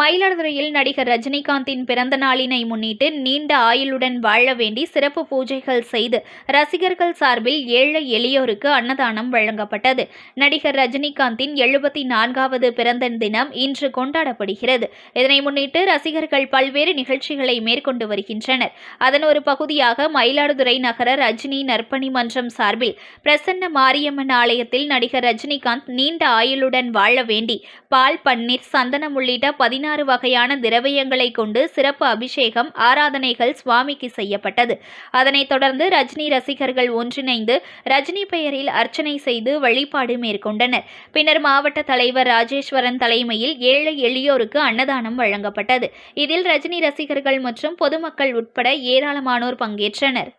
மயிலாடுதுறையில் நடிகர் ரஜினிகாந்தின் பிறந்த நாளினை முன்னிட்டு நீண்ட ஆயுளுடன் வாழ வேண்டி சிறப்பு பூஜைகள் செய்து ரசிகர்கள் சார்பில் ஏழை எளியோருக்கு அன்னதானம் வழங்கப்பட்டது. நடிகர் ரஜினிகாந்தின் எழுபத்தி நான்காவது பிறந்த தினம் இன்று கொண்டாடப்படுகிறது. இதனை முன்னிட்டு ரசிகர்கள் பல்வேறு நிகழ்ச்சிகளை மேற்கொண்டு வருகின்றனர். அதன் ஒரு பகுதியாக மயிலாடுதுறை நகர ரஜினி நற்பணி மன்றம் சார்பில் பிரசன்ன மாரியம்மன் ஆலயத்தில் நடிகர் ரஜினிகாந்த் நீண்ட ஆயுளுடன் வாழ வேண்டி பால் பன்னீர் சந்தனம் உள்ளிட்ட பதினாறு பதினாறு வகையான திரவியங்களை கொண்டு சிறப்பு அபிஷேகம் ஆராதனைகள் சுவாமிக்கு செய்யப்பட்டது. அதனைத் தொடர்ந்து ரஜினி ரசிகர்கள் ஒன்றிணைந்து ரஜினி பெயரில் அர்ச்சனை செய்து வழிபாடு மேற்கொண்டனர். பின்னர் மாவட்ட தலைவர் ராஜேஸ்வரன் தலைமையில் ஏழை எளியோருக்கு அன்னதானம் வழங்கப்பட்டது. இதில் ரஜினி ரசிகர்கள் மற்றும் பொதுமக்கள் உட்பட ஏராளமானோர் பங்கேற்றனர்.